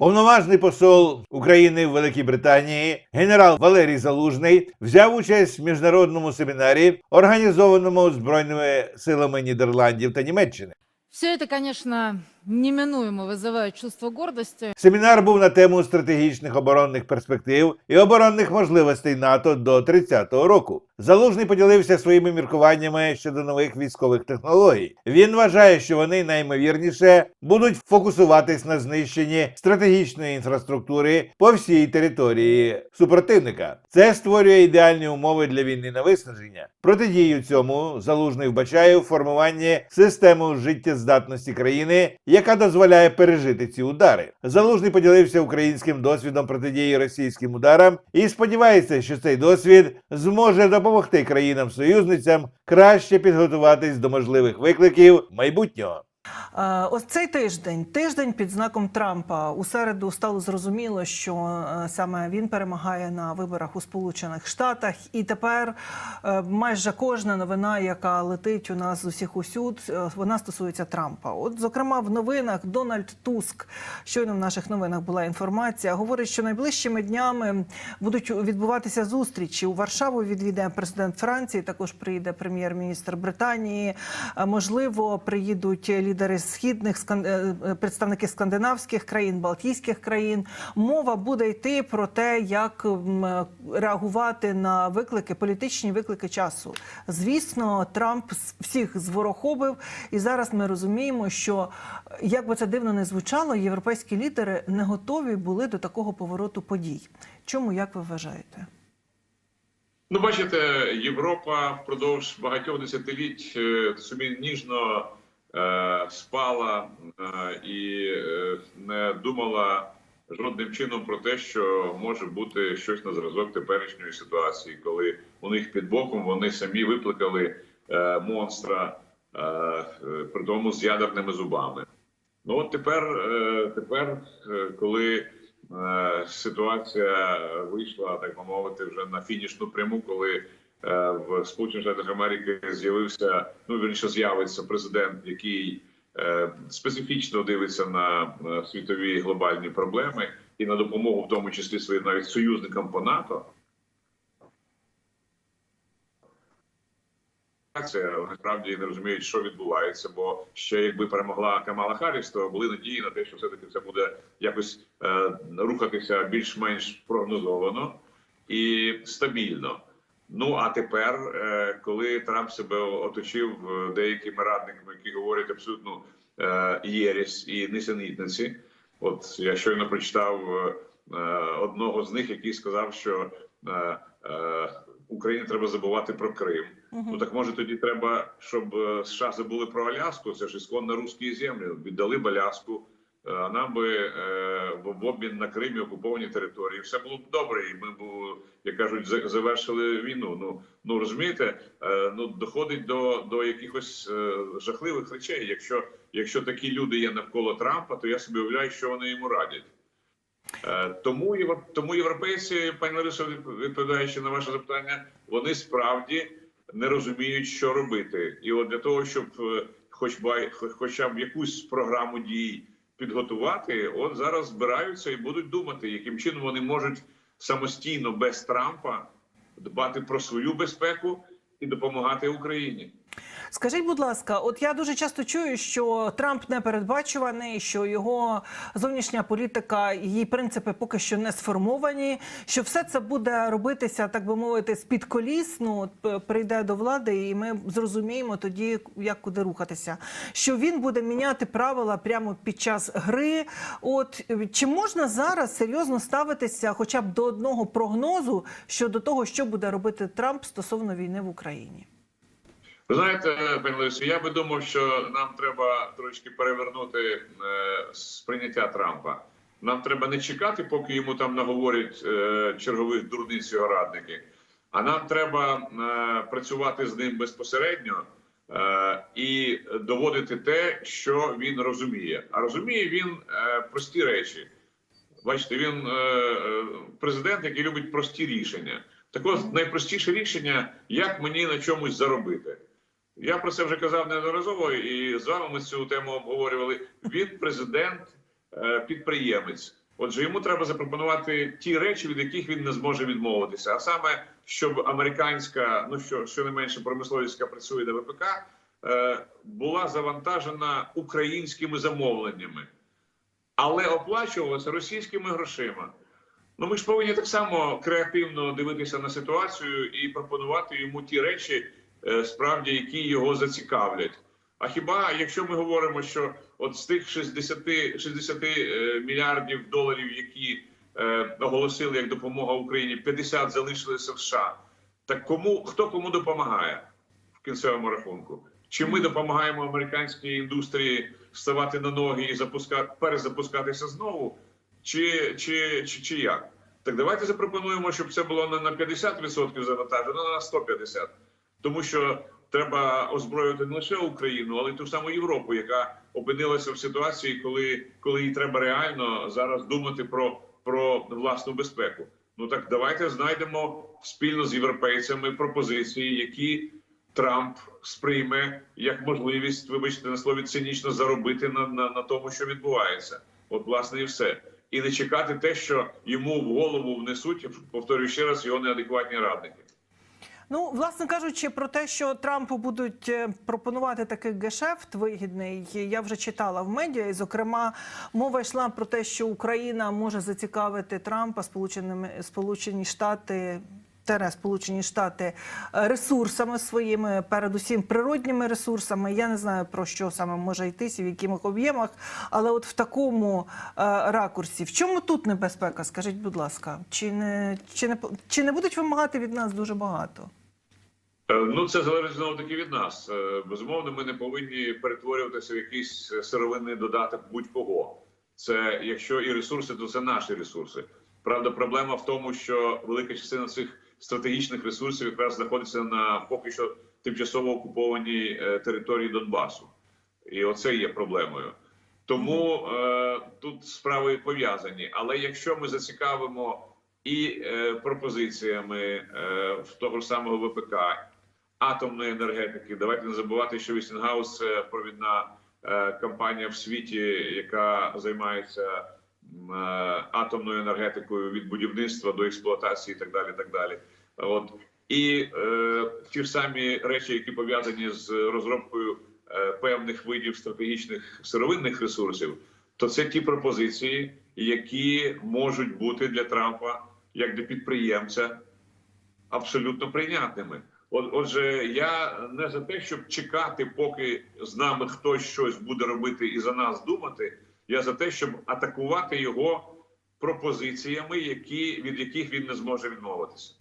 Повноважний посол України в Великій Британії генерал Валерій Залужний взяв участь в міжнародному семінарі, організованому збройними силами Нідерландів та Німеччини. Все це, конечно, неминуемо вызывает чувство гордости. Семінар був на тему стратегічних оборонних перспектив і оборонних можливостей НАТО до 30-го року. Залужний поділився своїми міркуваннями щодо нових військових технологій. Він вважає, що вони наймовірніше будуть фокусуватись на знищенні стратегічної інфраструктури по всій території супротивника. Це створює ідеальні умови для війни на виснаження. Протидію цьому залужний вбачає у формуванні системи життєздатності країни, яка дозволяє пережити ці удари. Залужний поділився українським досвідом протидії російським ударам і сподівається, що цей досвід зможе допомогти країнам-союзницям краще підготуватись до можливих викликів майбутнього. Е, Ось цей тиждень, тиждень під знаком Трампа. У середу стало зрозуміло, що е, саме він перемагає на виборах у Сполучених Штатах, і тепер е, майже кожна новина, яка летить у нас з усіх усюд, вона стосується Трампа. От, зокрема, в новинах Дональд Туск, щойно в наших новинах була інформація, говорить, що найближчими днями будуть відбуватися зустрічі. У Варшаву відвідає президент Франції, також приїде прем'єр-міністр Британії. Можливо, приїдуть лідери східних скан- е, е, представники скандинавських країн, Балтійських країн. Мова буде йти про те, як е, реагувати на виклики, політичні виклики часу. Звісно, Трамп всіх зворохобив, і зараз ми розуміємо, що як би це дивно не звучало, європейські лідери не готові були до такого повороту подій. Чому як ви вважаєте? Ну, бачите, Європа впродовж багатьох десятиліть собі ніжно спала е, і е, не думала жодним чином про те, що може бути щось на зразок теперішньої ситуації, коли у них під боком вони самі викликали е, монстра, е, е, при тому з ядерними зубами. Ну от тепер, е, тепер, е, коли е, ситуація вийшла, так би мовити, вже на фінішну пряму, коли е, в Сполучених Штатах Америки з'явився, ну вірніше з'явиться президент, який е, специфічно дивиться на е, світові глобальні проблеми і на допомогу, в тому числі своїм навіть союзникам по НАТО. Це насправді не розуміють, що відбувається, бо ще якби перемогла Камала Харріс, то були надії на те, що все таки це буде якось е, рухатися більш-менш прогнозовано і стабільно. Ну а тепер, е, коли Трамп себе оточив е, деякими радниками, які говорять абсолютно е, єресь і несенітниці, от я щойно прочитав одного з них, який сказав, що Україні треба забувати про Крим. Ну так може тоді треба, щоб США забули про Аляску. Це ж ісконно русські землі. Віддали б Аляску, е, би е, в обмін на Кримі окуповані території. Все було б добре, і ми б, як кажуть, завершили війну. Ну ну розумієте, е, ну доходить до, до якихось жахливих речей. Якщо якщо такі люди є навколо Трампа, то я собі уявляю, що вони йому радять. Тому тому європейці, пані Ларисо, відповідаючи на ваше запитання, вони справді не розуміють, що робити. І от для того, щоб хоч хоча б якусь програму дій підготувати, от зараз збираються і будуть думати, яким чином вони можуть самостійно без Трампа дбати про свою безпеку і допомагати Україні. Скажіть, будь ласка, от я дуже часто чую, що Трамп непередбачуваний, що його зовнішня політика, її принципи поки що не сформовані. Що все це буде робитися, так би мовити, з під коліс. Ну прийде до влади, і ми зрозуміємо тоді, як куди рухатися. Що він буде міняти правила прямо під час гри. От е, чи можна зараз серйозно ставитися, хоча б до одного прогнозу щодо того, що буде робити Трамп стосовно війни в Україні? Знаєте, пані Ларисо, я би думав, що нам треба трошки перевернути е, сприйняття Трампа. Нам треба не чекати, поки йому там наговорять е, чергових дурниць його радники. А нам треба е, працювати з ним безпосередньо і доводити те, що він розуміє. А розуміє він прості речі. Бачите, він президент, який любить прості рішення. Так от найпростіше рішення, як мені на чомусь заробити. Я про це вже казав неодноразово, і з вами ми цю тему обговорювали. Він президент, е, підприємець. Отже, йому треба запропонувати ті речі, від яких він не зможе відмовитися. А саме, щоб американська, ну що щонайменше промисловість, яка працює на ВПК, е, була завантажена українськими замовленнями, але оплачувалася російськими грошима. Ну, ми ж повинні так само креативно дивитися на ситуацію і пропонувати йому ті речі, справді, які його зацікавлять. А хіба якщо ми говоримо, що от з тих 60, 60 е, мільярдів доларів, які е, оголосили як допомога Україні, 50 залишилися в США, так кому хто кому допомагає в кінцевому рахунку? Чи ми допомагаємо американській індустрії ставати на ноги і запускати перезапускатися знову? Чи, чи, чи, чи як? Так давайте запропонуємо, щоб це було не на 50% завантажено, а на 150%. Тому що треба озброювати не лише Україну, але й ту саму Європу, яка опинилася в ситуації, коли, коли їй треба реально зараз думати про, про власну безпеку. Ну так давайте знайдемо спільно з європейцями пропозиції, які Трамп сприйме як можливість, вибачте на слові, цинічно заробити на, на, на тому, що відбувається. От, власне, і все. І не чекати те, що йому в голову внесуть, повторюю ще раз, його неадекватні радники. Ну, власне кажучи, про те, що Трампу будуть е, пропонувати такий гешефт вигідний, я вже читала в медіа. І, зокрема, мова йшла про те, що Україна може зацікавити Трампа, Сполученими Сполучені Штати. Тере Сполучені Штати е, ресурсами своїми, передусім природніми ресурсами. Я не знаю про що саме може йтися, в яких об'ємах, але от в такому е, ракурсі, в чому тут небезпека? Скажіть, будь ласка, чи не чи не чи не будуть вимагати від нас дуже багато? Е, Ну, це залежить знову таки від нас. Безумовно, ми не повинні перетворюватися в якийсь сировинний додаток будь-кого. Це якщо і ресурси, то це наші ресурси. Правда, проблема в тому, що велика частина цих стратегічних ресурсів якраз знаходиться на поки що тимчасово окупованій е, території Донбасу, і оце є проблемою. Тому е, тут справи пов'язані. Але якщо ми зацікавимо і е, пропозиціями е, того ж самого ВПК, атомної енергетики. Давайте не забувати, що Вістінгаус це провідна е, компанія в світі, яка займається е, атомною енергетикою від будівництва до експлуатації, і так далі. Так далі. От і е, ті ж самі речі, які пов'язані з розробкою е, певних видів стратегічних сировинних ресурсів, то це ті пропозиції, які можуть бути для Трампа як для підприємця абсолютно прийнятними. От, отже, я не за те, щоб чекати, поки з нами хтось щось буде робити і за нас думати. Я за те, щоб атакувати його пропозиціями, які від яких він не зможе відмовитися.